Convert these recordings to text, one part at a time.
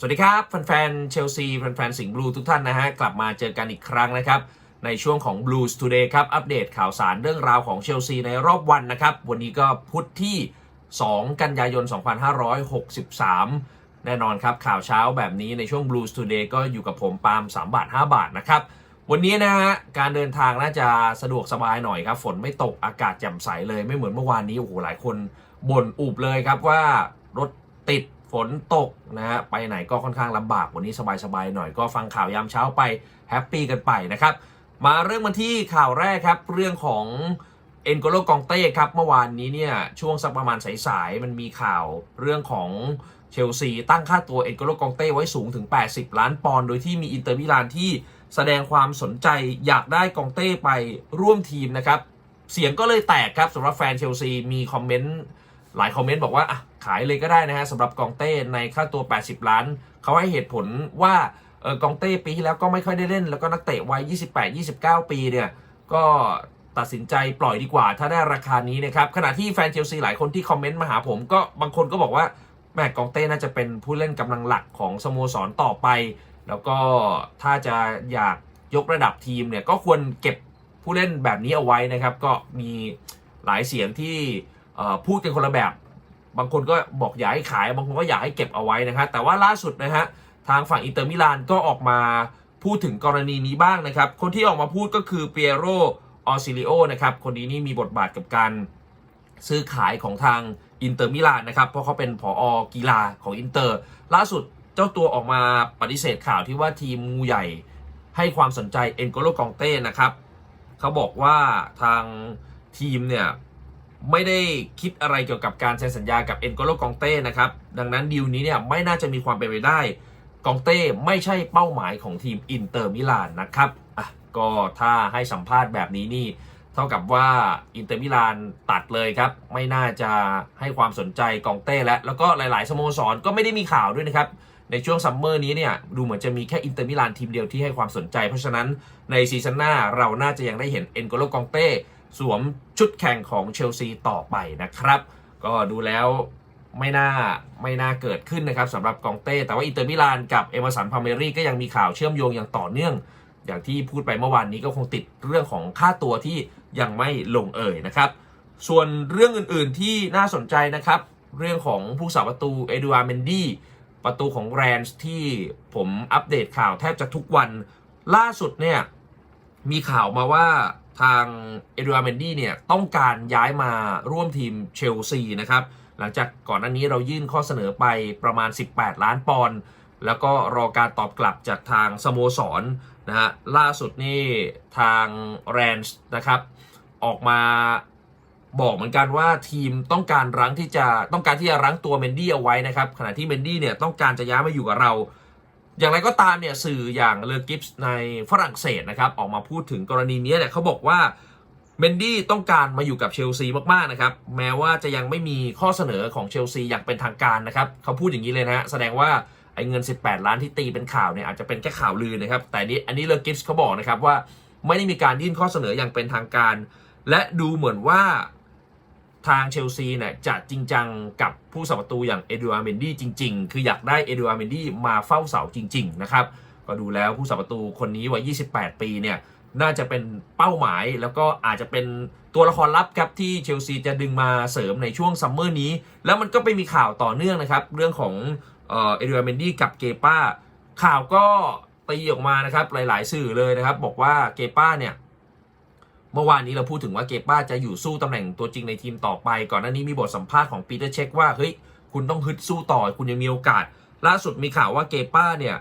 สวัสดีครับ แฟนๆเชลซีแฟนๆสิงห์บลูทุกท่านนะฮะ กลับมาเจอกันอีกครั้งนะครับ ในช่วงของ Blues Today ครับ อัปเดตข่าวสารเรื่องราวของเชลซีในรอบวันนะครับ วันนี้ก็พุธที่ 2 กันยายน 2563 แน่นอนครับ ข่าวเช้าแบบนี้ในช่วง Blues Today ก็อยู่กับผมปาล์ม3 บาท 5 บาทนะครับ วันนี้นะฮะการเดินทางน่าจะสะดวกสบายหน่อยครับ ฝนไม่ตกอากาศแจ่มใสเลยไม่เหมือนเมื่อวานนี้โอ้โหหลายคนบ่นอุบเลยครับว่ารถ ฝนตกนะฮะไปไหนก็ค่อนข้างลำบากวันนี้สบายๆหน่อยก็ฟังข่าวยามเช้าไปแฮปปี้กันไปนะครับ มาเริ่มกันที่ข่าวแรกครับ เรื่องของเอ็นโกโลกองเต้ครับเมื่อวานนี้เนี่ยช่วงสักประมาณสายๆมันมีข่าวเรื่องของเชลซีตั้งค่าตัวเอ็นโกโลกองเต้ไว้สูงถึง 80 ล้านปอนด์โดยที่มีอินเตอร์มิลานที่แสดงความสนใจอยากได้กองเต้ไปร่วมทีมนะครับ เสียงก็เลยแตกครับสำหรับแฟนเชลซีมีคอมเมนต์ หลายคอมเมนต์บอกว่าอะขายเลยก็ได้นะฮะสำหรับกองเต้ในค่าตัว 80 ล้าน เขาให้เหตุผลว่าเออกองเต้ปีที่แล้วก็ไม่ค่อยได้เล่น แล้วก็นักเตะวัย 28-29 ปีเนี่ยก็ตัดสินใจปล่อยดีกว่า ถ้าได้ราคานี้นะครับขณะที่แฟนเชลซีหลายคนที่คอมเมนต์มาหาผมก็บางคนก็บอกว่าแม่กองเต้น่าจะเป็นผู้เล่นกำลังหลักของสโมสรต่อไป แล้วก็ถ้าจะอยากยกระดับทีมเนี่ยก็ควรเก็บผู้เล่นแบบนี้เอาไว้นะครับ ก็มีหลายเสียงที่ พูดกันคนละแบบ บางคนก็บอกอยากให้ขาย บางคนก็อยากให้เก็บเอาไว้นะครับแต่ว่าล่าสุดนะฮะทางฝั่งอินเตอร์มิลานก็ออกมาพูดถึงกรณีนี้บ้างนะครับ คนที่ออกมาพูดก็คือเปียโรออซิลิโอนะครับ คนนี้นี่มีบทบาทกับการซื้อขายของทางอินเตอร์มิลานนะครับ เพราะเขาเป็นผออกีฬาของอินเตอร์ ล่าสุดเจ้าตัวออกมาปฏิเสธข่าวที่ว่าทีมงูใหญ่ให้ความสนใจเอ็นโกโลกองเต้นะครับ เขาบอกว่าทางทีมเนี่ย ไม่ได้คิดอะไรเกี่ยวกับการเซ็นสัญญากับเอ็นโกโลกองเต้นะครับ ดังนั้นดีลนี้เนี่ยไม่น่าจะมีความเป็นไปได้ กองเต้ไม่ใช่เป้าหมายของทีมอินเตอร์มิลานนะครับอะก็ถ้าให้สัมภาษณ์แบบนี้นี่ เท่ากับว่าอินเตอร์มิลานตัดเลยครับ ไม่น่าจะให้ความสนใจกองเต้และแล้วก็หลาย ๆ สโมสรก็ไม่ได้มีข่าวด้วยนะครับในช่วงซัมเมอร์นี้เนี่ยดูเหมือนจะมีแค่อินเตอร์มิลานทีมเดียวที่ให้ความสนใจ เพราะฉะนั้นในซีซั่นหน้าเราน่าจะยังได้เห็นเอ็นโกโลกองเต้ สวมชุดแข่งของเชลซีต่อไปนะครับ ก็ดูแล้วไม่น่าไม่น่าเกิดขึ้นนะครับสำหรับกองเต้ แต่ว่าอินเตอร์มิลานกับเอเมอร์สันพาเมรี่ก็ยังมีข่าวเชื่อมโยงอย่างต่อเนื่อง อย่างที่พูดไปเมื่อวานนี้ก็คงติดเรื่องของค่าตัวที่ยังไม่ลงเอ่ยนะครับ ส่วนเรื่องอื่นๆที่น่าสนใจนะครับ เรื่องของผู้สาประตูเอดูอาร์เมนดี้ประตูของแรนส์ที่ผมอัปเดตข่าวแทบจะทุกวันล่าสุดเนี่ยมีข่าวมาว่า ทางเอดูอาร์เมนดี้เนี่ยต้องการย้ายมาร่วมทีมเชลซีนะครับ หลังจากก่อนหน้านี้เรายื่นข้อเสนอไปประมาณ 18 ล้านปอนด์แล้วก็รอการตอบกลับจากทางสโมสรนะฮะล่าสุดนี่ทางแรนส์นะครับออกมาบอกเหมือนกันว่าทีมต้องการรั้งที่จะต้องการที่จะรั้งตัวเมนดี้เอาไว้นะครับขณะที่เมนดี้เนี่ยต้องการจะย้ายมาอยู่กับเรา อย่างไรก็ตามเนี่ยสื่ออย่างเลอกิฟส์ในฝรั่งเศสนะครับออกมาพูดถึงกรณีนี้เนี่ยเขาบอกว่าเมนดี้ต้องการมาอยู่กับเชลซีมากๆนะครับแม้ว่าจะยังไม่มีข้อเสนอของเชลซีอย่างเป็นทางการนะครับเขาพูดอย่างนี้เลยนะฮะแสดงว่าไอ้เงิน 18 ล้านที่ตีเป็นข่าวเนี่ยอาจจะเป็นแค่ข่าวลือนะครับแต่นี่อันนี้เลอกิฟส์เขาบอกนะครับว่าไม่ได้มีการยื่นข้อเสนออย่างเป็นทางการ และดูเหมือนว่า ทางเชลซีเนี่ยจะจริงจังกับผู้สัประตูอย่างเอดูอาร์เมนดี้จริง ๆ คืออยากได้เอดูอาร์เมนดี้มาเฝ้าเสาจริง ๆ นะครับ ก็ดูแล้วผู้สัประตูคนนี้วัย 28 ปีเนี่ยน่าจะเป็นเป้าหมายแล้วก็อาจจะเป็นตัวละครลับครับที่เชลซีจะดึงมาเสริมในช่วงซัมเมอร์นี้ แล้วมันก็ไปมีข่าวต่อเนื่องนะครับ เรื่องของเอเดูอาร์เมนดี้กับเกป้า ข่าวก็ตีออกมานะครับหลาย ๆ สื่อเลยนะครับ บอกว่าเกป้าเนี่ย เมื่อวานนี้เราพูดถึงว่าเกป้าจะอยู่สู้ตำแหน่งตัวจริงในทีมต่อไป ก่อนหน้านี้มีบทสัมภาษณ์ของปีเตอร์เช็คว่าเฮ้ยคุณต้องฮึดสู้ต่อคุณยังมีโอกาส ล่าสุดมีข่าวว่าเกป้าเนี่ย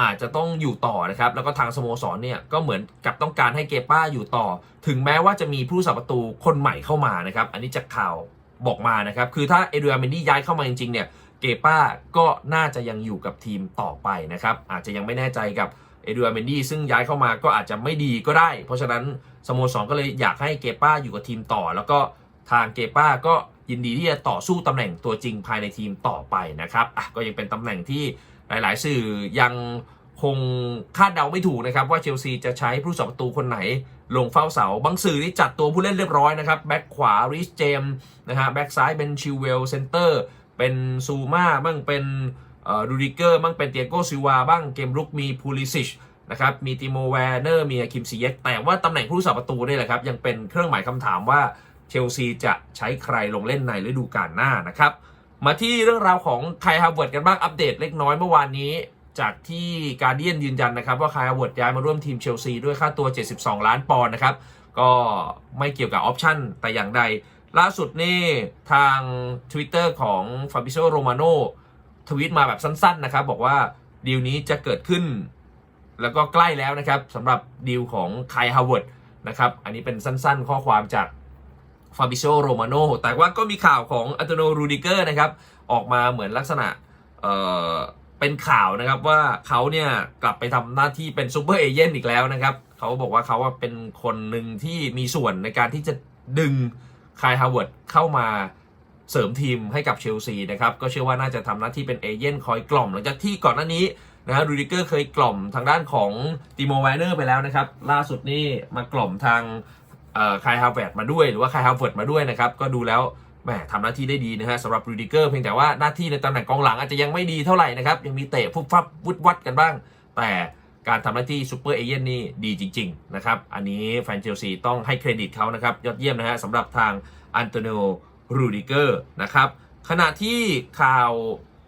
อาจจะต้องอยู่ต่อนะครับ แล้วก็ทางสโมสรเนี่ยก็เหมือนกับต้องการให้เกป้าอยู่ต่อ ถึงแม้ว่าจะมีผู้สัประตูคนใหม่เข้ามานะครับ อันนี้จากข่าวบอกมานะครับ คือถ้าเอเดรียเมนดี้ย้ายเข้ามาจริงๆเนี่ยเกป้าก็น่าจะยังอยู่กับทีมต่อไปนะครับ อาจจะยังไม่แน่ใจกับ เอดูอาเมนดี้ซึ่งย้ายเข้ามาก็อาจจะไม่ดีก็ได้ เพราะฉะนั้นสโมสรก็เลยอยากให้เกป้าอยู่กับทีมต่อ แล้วก็ทางเกป้าก็ยินดีที่จะต่อสู้ตำแหน่งตัวจริงภายในทีมต่อไปนะครับอะก็ยังเป็นตำแหน่งที่หลาย ๆ สื่อยังคงคาดเดาไม่ถูกนะครับ ว่าเชลซีจะใช้ผู้สัประตูคนไหน ลงเฝ้าเสา บางสื่อที่จัดตัวผู้เล่นเรียบร้อยนะครับ แบ็คขวาริชเจมนะฮะแบ็คซ้ายเป็นชิวเวลเซนเตอร์เป็นซูมาบ้างเป็น รูดิเกอร์มั่งเป็นเตียโกซิวาบ้างเกมรุกมีพูลิซิชนะครับมีติโมแวร์เนอร์มีคิมซีเยกแต่ว่าตำแหน่งผู้รักษาประตูนี่แหละครับ ยังเป็นเครื่องหมายคำถามว่าเชลซีจะใช้ใครลงเล่นในฤดูกาลหน้านะครับ มาที่เรื่องราวของไคฮาวเวิร์ดกันบ้างอัปเดตเล็กน้อยเมื่อวานนี้ จากที่การเดียนยืนยันนะครับ ว่าไคฮาวเวิร์ดย้ายมาร่วมทีมเชลซีด้วยค่าตัว 72 ล้านปอนด์นะครับ ก็ไม่เกี่ยวกับออปชั่นแต่อย่างใด ล่าสุดนี่ทาง Twitter ของฟาบิโ o โรมาโน ทวีตมาแบบสั้นๆนะครับ บอกว่าดีลนี้จะเกิดขึ้น แล้วก็ใกล้แล้วนะครับสำหรับดีลของไคฮาวเวิร์ดนะครับอันนี้เป็นสั้นๆ ข้อความจากฟาบิโ o โรมาโนแต่ว่าก็มีข่าวของอัตโนรูดิเกอร์นะครับ ออกมาเหมือนลักษณะเเป็นข่าวนะครับว่าเขาเนี่ยกลับไปทำหน้าที่เป็นซูเปอร์เอเจนต์อีกแล้วนะครับ เขาบอกว่าเขาว่าเป็นคนหนึ่งที่มีส่วนในการที่จะดึงคายฮาวเวิร์ดเข้ามา เสริมทีมให้กับเชลซีนะครับ ก็เชื่อว่าน่าจะทำหน้าที่เป็นเอเจนคอยกล่อม หลังจากที่ก่อนหน้านี้นะฮะรูดิเกอร์เคยกล่อมทางด้านของติโมไวเนอร์ไปแล้วนะครับ ล่าสุดนี่มากล่อมทางคายฮาวเวิร์ดมาด้วย หรือว่าคายฮาวเวิร์ดมาด้วยนะครับ ก็ดูแล้วแหมทำหน้าที่ได้ดีนะฮะสำหรับรูดิเกอร์เพียงแต่ว่าหน้าที่ในตำแหน่งกองหลังอาจจะยังไม่ดีเท่าไหร่นะครับ ยังมีเตะฟุบฟับวุดวัดกันบ้าง แต่การทำหน้าที่ซูเปอร์เอเจนนี่ดีจริง ๆ นะครับ อันนี้แฟนเชลซีต้องให้เครดิตเขานะครับ ยอดเยี่ยมนะฮะสำหรับทางอันโตนิโอ รูดิเกอร์นะครับขณะที่ข่าว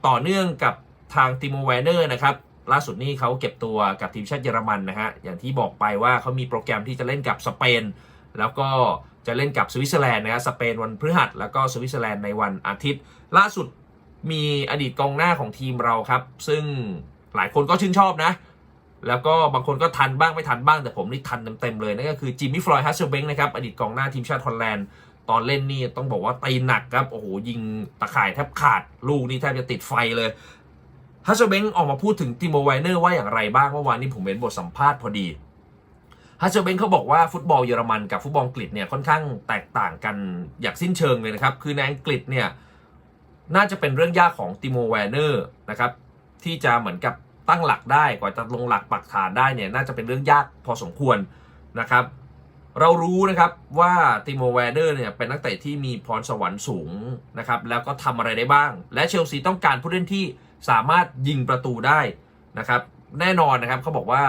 ต่อเนื่องกับทางติโมแวนเนอร์นะครับล่าสุดนี่เขาเก็บตัวกับทีมชาติเยอรมันนะฮะอย่างที่บอกไปว่าเขามีโปรแกรมที่จะเล่นกับสเปน แล้วก็จะเล่นกับสวิตเซอร์แลนด์นะฮะสเปนวันพฤหัส แล้วก็สวิตเซอร์แลนด์ในวันอาทิตย์ ล่าสุดมีอดีตกองหน้าของทีมเราครับ ซึ่งหลายคนก็ชื่นชอบนะ แล้วก็บางคนก็ทันบ้างไม่ทันบ้างแต่ผมนี่ทันเต็มๆเลยนั่นก็คือจิมมี่ฟลอยด์ฮัสเซลเบงนะครับอดีตกองหน้าทีมชาติฮอลแลนด์ ตอนเล่นนี่ต้องบอกว่าตีหนักครับ โอ้โห ยิงตะข่ายแทบขาด ลูกนี่แทบจะติดไฟเลยฮัสเซลเบงออกมาพูดถึงติโมไวเนอร์ว่าอย่างไรบ้างเมื่อวานนี้ผมเห็นบทสัมภาษณ์พอดีฮัสเซลเบงเขาบอกว่าฟุตบอลเยอรมันกับฟุตบอลอังกฤษเนี่ยค่อนข้างแตกต่างกันอย่างสิ้นเชิงเลยนะครับ คือในอังกฤษเนี่ยน่าจะเป็นเรื่องยากของติโมแวเนอร์นะครับที่จะเหมือนกับตั้งหลักได้กว่าจะลงหลักปักฐานได้เนี่ยน่าจะเป็นเรื่องยากพอสมควรนะครับ เรารู้นะครับว่าติโมแวเนอร์เนี่ยเป็นนักเตะที่มีพรสวรรค์สูงนะครับแล้วก็ทำอะไรได้บ้าง และเชลซีต้องการผู้เล่นที่สามารถยิงประตูได้นะครับแน่นอนนะครับเขาบอกว่า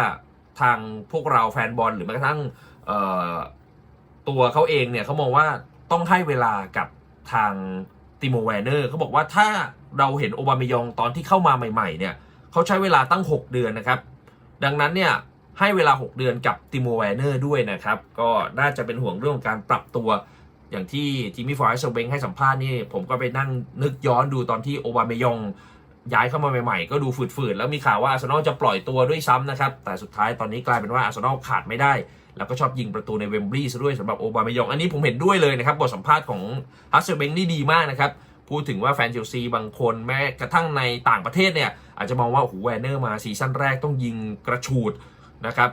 ทางพวกเราแฟนบอลหรือแม้กระทั่งตัวเขาเองเนี่ยเขามองว่าต้องให้เวลากับทางติโมแวเนอร์เขาบอกว่าถ้าเราเห็นโอบามยองตอนที่เข้ามาใหม่ๆเนี่ยเขาใช้เวลาตั้ง 6 เดือนนะครับ ดังนั้นเนี่ย ให้เวลา 6 เดือนกับติโมแวนเนอร์ด้วยนะครับ ก็น่าจะเป็นห่วงเรื่องของการปรับตัว อย่างที่จิมมี่ฟอยส์เบงให้สัมภาษณ์นี่ ผมก็ไปนั่งนึกย้อนดูตอนที่โอบามยองย้ายเข้ามาใหม่ๆ ก็ดูฝืดๆ แล้วมีข่าวว่าอาร์เซนอลจะปล่อยตัวด้วยซ้ำนะครับ แต่สุดท้ายตอนนี้กลายเป็นว่าอาร์เซนอลขาดไม่ได้ แล้วก็ชอบยิงประตูในเวมบลีย์ซะด้วยสำหรับโอบามยอง อันนี้ผมเห็นด้วยเลยนะครับบทสัมภาษณ์ของฮัสเซอร์เบงนี่ดีมากนะครับพูดถึงว่าแฟนเชลซีบางคนแม้กระทั่งในต่างประเทศเนี่ยอาจจะมองว่าโอ้โหแวนเนอร์มาซีซั่นแรกต้องยิงกระฉูด นะครับ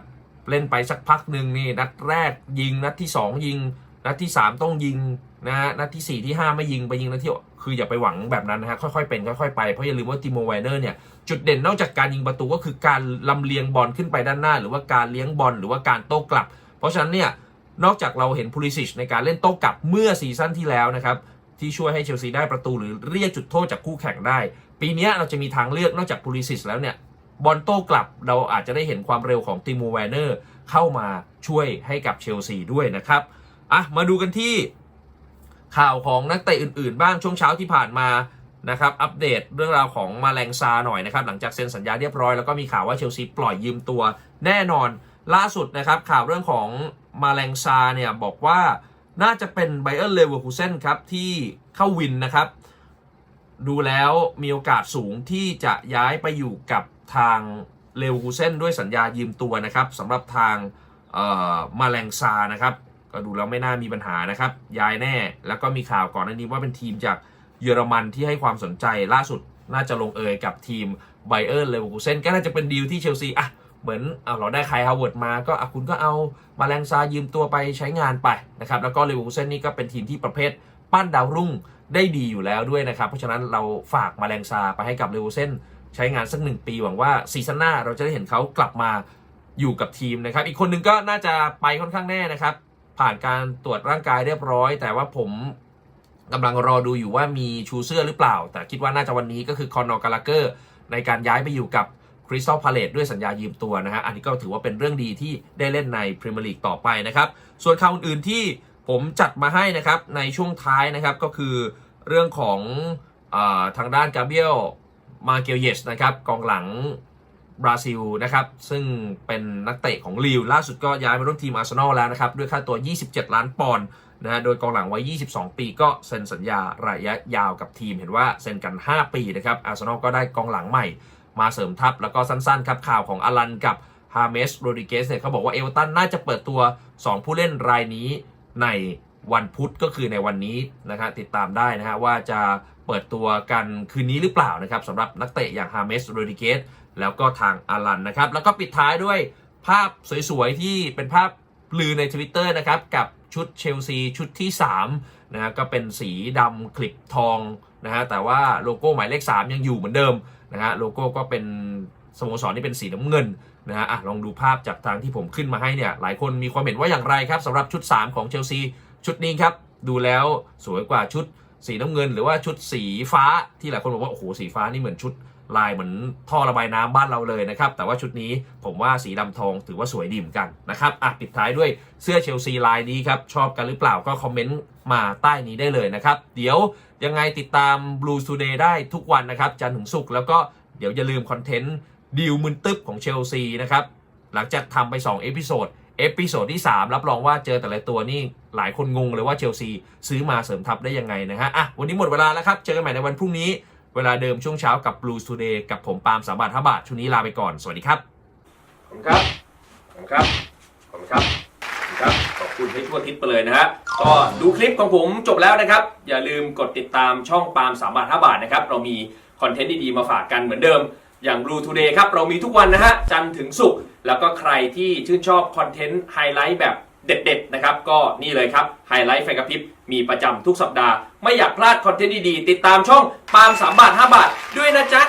เล่นไปสักพักหนึ่งนี่นัดแรกยิงนัดที่ 2 ยิง นัดที่ 3 ต้องยิงนะฮะนัดที่ 4 ที่ 5 ไม่ยิงไปยิงนัดที่คืออย่าไปหวังแบบนั้นนะฮะค่อยๆเป็นค่อยๆไปเพราะอย่าลืมว่าติโมไวเนอร์เนี่ยจุดเด่นนอกจากการยิงประตูก็คือการลำเลียงบอลขึ้นไปด้านหน้า หรือว่าการเลี้ยงบอลหรือว่าการโต้กลับ เพราะฉะนั้นเนี่ยนอกจากเราเห็นพูลิซิชในการเล่นโต้กลับเมื่อซีซั่นที่แล้วนะครับที่ช่วยให้เชลซีได้ประตูหรือเรียกจุดโทษจากคู่แข่งได้ ปีนี้เราจะมีทางเลือกนอกจากพูลิซิชแล้วเนี่ย บอลโต้กลับเราอาจจะได้เห็นความเร็วของติโมไวนเนอร์เข้ามาช่วยให้กับเชลซีด้วยนะครับอะมาดูกันที่ข่าวของนักเตะอื่นๆ บ้างช่วงเช้าที่ผ่านมานะครับอัปเดตเรื่องราวของมาแรงซาหน่อยนะครับหลังจากเซ็นสัญญาเรียบร้อยแล้วก็มีข่าวว่าเชลซีปล่อยยืมตัวแน่นอนล่าสุดนะครับข่าวเรื่องของมาแรงซาเนี่ยบอกว่าน่าจะเป็นไบเออร์เลเวอร์คูเซนครับที่เข้าวินนะครับ ดูแล้วมีโอกาสสูงที่จะย้ายไปอยู่กับทางเลวูเซนด้วยสัญญายืมตัวนะครับสำหรับทางมาแรงซานะครับ ก็ดูแล้วไม่น่ามีปัญหานะครับ ย้ายแน่แล้วก็มีข่าวก่อนหน้านี้ว่าเป็นทีมจากเยอรมันที่ให้ความสนใจล่าสุดน่าจะลงเอยกับทีมไบเออร์เลวูเซนก็น่าจะเป็นดีลที่เชลซีอะเหมือนเอาเราได้ใครฮาวเวิร์ดมาก็อะคุณก็เอามาแรงซายืมตัวไปใช้งานไปนะครับแล้วก็เลวูเซนนี่ก็เป็นทีมที่ประเภทปั้นดาวรุ่ง ได้ดีอยู่แล้วด้วยนะครับ เพราะฉะนั้นเราฝากมาแรงซาไปให้กับเลเวอเซนใช้งานสักหนึ่งปีหวังว่าซีซั่นหน้าเราจะได้เห็นเขากลับมาอยู่กับทีมนะครับ อีกคนหนึ่งก็น่าจะไปค่อนข้างแน่นะครับ ผ่านการตรวจร่างกายเรียบร้อย แต่ว่าผมกำลังรอดูอยู่ว่ามีชูเสื้อหรือเปล่า แต่คิดว่าน่าจะวันนี้ก็คือคอนอร์กาลาเกอร์ในการย้ายไปอยู่กับคริสตัลพาเลตด้วยสัญญายืมตัวนะฮะ อันนี้ก็ถือว่าเป็นเรื่องดีที่ได้เล่นในพรีเมียร์ลีกต่อไปนะครับ ส่วนข่าวอื่นๆที่ ผมจัดมาให้นะครับในช่วงท้ายนะครับก็คือเรื่องของอทางด้านกาเบียลมาเกลเยสนะครับกองหลังบราซิลนะครับซึ่งเป็นนักเตะของลีวล่าสุดก็ย้ายมาร่วมทีมอาร์เซนอลแล้วนะครับด้วยค่าตัว 27 ล้านปอนด์นะฮะโดยกองหลังวัย 22 ปีก็เซ็นสัญญาระยะยาวกับทีมเห็นว่าเซ็นกัน 5 ปีนะครับอาร์เซนอลก็ได้กองหลังใหม่มาเสริมทัพ แล้วก็สั้นๆครับข่าวของอลันกับฮาเมสโรดิเกสเนี่ยเขาบอกว่าเอเวอร์ตันน่าจะเปิดตัว 2 ผู้เล่นรายนี้ ในวันพุธก็คือในวันนี้นะครับติดตามได้นะฮะว่าจะเปิดตัวกันคืนนี้หรือเปล่านะครับสำหรับนักเตะอย่างฮาเมสโรดิเกสแล้วก็ทางอลันนะครับ แล้วก็ปิดท้ายด้วยภาพสวยๆ ที่เป็นภาพลือใน Twitter นะครับกับชุดเชลซีชุดที่3นะฮะก็เป็นสีดำคลิปทองนะฮะแต่ว่าโลโก้หมายเลข 3 ยังอยู่เหมือนเดิมนะฮะโลโก้ก็เป็นสโมสรที่เป็นสีน้ำเงิน นะฮะลองดูภาพจากทางที่ผมขึ้นมาให้เนี่ยหลายคนมีความเห็นว่าอย่างไรครับสำหรับชุด 3 ของเชลซีชุดนี้ครับ ดูแล้วสวยกว่าชุดสีน้ำเงิน หรือว่าชุดสีฟ้าที่หลายคนบอกว่าโอ้โหสีฟ้านี่เหมือนชุดลายเหมือนท่อระบายน้ำบ้านเราเลยนะครับ แต่ว่าชุดนี้ผมว่าสีดำทองถือว่าสวยดีเหมือนกันนะครับอะปิดท้ายด้วยเสื้อเชลซีลายนี้ครับ ชอบกันหรือเปล่าก็คอมเมนต์มาใต้นี้ได้เลยนะครับ เดี๋ยวยังไงติดตาม Blue Today ได้ทุกวันนะครับ จันทร์ถึงศุกร์แล้วก็เดี๋ยวอย่าลืมคอนเทนต์ ดีลมึนตึ๊บของเชลซีนะครับ หลังจากทำไป 2 เอพิโซด เอพิโซดที่ 3 รับรองว่าเจอแต่ละตัวนี่หลายคนงงเลยว่าเชลซีซื้อมาเสริมทัพได้ยังไงนะฮะอะวันนี้หมดเวลาแล้วครับ เจอกันใหม่ในวันพรุ่งนี้ เวลาเดิมช่วงเช้ากับ Blue Today กับผมปาล์มสามบาทห้าบาทช่วงนี้ลาไปก่อน สวัสดีครับ ขอบคุณครับ ขอบคุณครับ ขอบคุณครับครับ ขอบคุณให้ทั่วทิศไปเลยนะฮะก็ดูคลิปของผมจบแล้วนะครับ อย่าลืมกดติดตามช่องปาล์มสามบาทห้าบาทนะครับ เรามีคอนเทนต์ดีๆมาฝากกันเหมือนเดิม อย่าง Blue Today ครับ เรามีทุกวันนะฮะ จันทร์ถึงศุกร์แล้วก็ใครที่ชื่นชอบคอนเทนต์ไฮไลท์แบบเด็ดๆนะครับ ก็นี่เลยครับ ไฮไลท์ไฟกระพริบ มีประจำทุกสัปดาห์ ไม่อยากพลาดคอนเทนต์ดีๆ ติดตามช่องปาล์มสามบาทห้าบาท ด้วยนะจ๊ะ